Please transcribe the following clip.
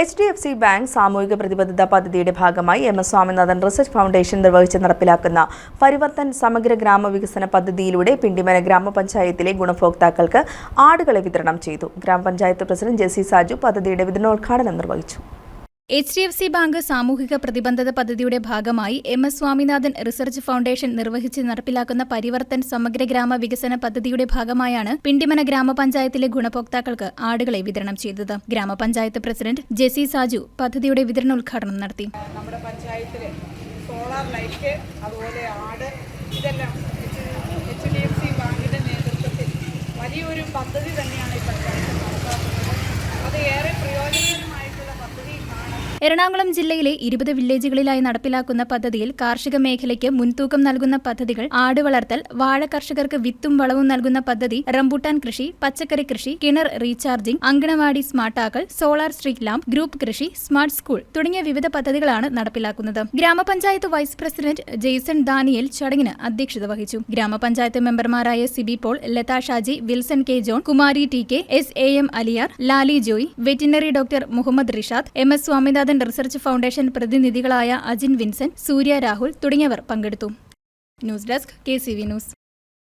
H D F C bank സാമൂഹിക പ്രതിബദ്ധത പദ്ധതിയുടെ ഭാഗമായി M S Swaminathan research foundation നിർവഹിച്ച് നടപ്പിലാക്കുന്ന പരിവർത്തൻ സമഗ്ര ഗ്രാമവികസന പദ്ധതിയിലൂടെ പിണ്ടിമന ഗ്രാമപഞ്ചായത്തിലെ ഗുണഭോക്താക്കൾക്ക് ആടുകളെ വിതരണം ചെയ്തു. ഗ്രാമപഞ്ചായത്ത് പ്രസിഡന്റ് ജെസി സാജു പദ്ധതിയുടെ വിതരണോദ്ഘാടനം നിർവഹിച്ചു. H D F C bank സാമൂഹിക പ്രതിബന്ധത പദ്ധതിയുടെ ഭാഗമായി M S Swaminathan research foundation നിർവഹിച്ച് നടപ്പിലാക്കുന്ന പരിവർത്തൻ സമഗ്ര ഗ്രാമ വികസന പദ്ധതിയുടെ ഭാഗമായാണ് പിണ്ടിമന ഗ്രാമപഞ്ചായത്തിലെ ഗുണഭോക്താക്കൾക്ക് ആടുകളെ വിതരണം ചെയ്തത്. ഗ്രാമപഞ്ചായത്ത് പ്രസിഡന്റ് ജെസി സാജു പദ്ധതിയുടെ വിതരണോദ്ഘാടനം നടത്തി. നമ്മുടെ പഞ്ചായത്തിൽ സോളാർ ലൈറ്റ് അതുപോലെ ആട് ഇതെല്ലാം എച്ച് ഡി എഫ് സി ബാങ്കിന്റെ നേതൃത്വത്തിൽ വലിയൊരു പദ്ധതി തന്നെയാണ് എറണാകുളം ജില്ലയിലെ ഇരുപത് വില്ലേജുകളിലായി നടപ്പിലാക്കുന്ന പദ്ധതിയിൽ കാർഷിക മേഖലയ്ക്ക് മുൻതൂക്കം നൽകുന്ന പദ്ധതികൾ ആട് വളർത്തൽ വാഴ കർഷകർക്ക് വിത്തും വളവും നൽകുന്ന പദ്ധതി റംബൂട്ടാൻ കൃഷി പച്ചക്കറി കൃഷി കിണർ റീചാർജിംഗ് അങ്കണവാടി സ്മാർട്ടാക്കൽ സോളാർ സ്ട്രീറ്റ് ലാമ്പ് ഗ്രൂപ്പ് കൃഷി സ്മാർട്ട് സ്കൂൾ തുടങ്ങിയ വിവിധ പദ്ധതികളാണ് നടപ്പിലാക്കുന്നത്. ഗ്രാമപഞ്ചായത്ത് വൈസ് പ്രസിഡന്റ് ജെയ്സൺ ദാനിയേൽ ചടങ്ങിന് അധ്യക്ഷത വഹിച്ചു. ഗ്രാമപഞ്ചായത്ത് മെമ്പർമാരായ Siby Paul Latha Shaji Wilson K John Kumari T K S A M Aliyar Lali Joy veterinary doctor Muhammad Rishad M S Swaminathan research foundation പ്രതിനിധികളായ Ajin Vincent Surya Rahul തുടങ്ങിയവർ പങ്കെടുത്തു. News desk K news.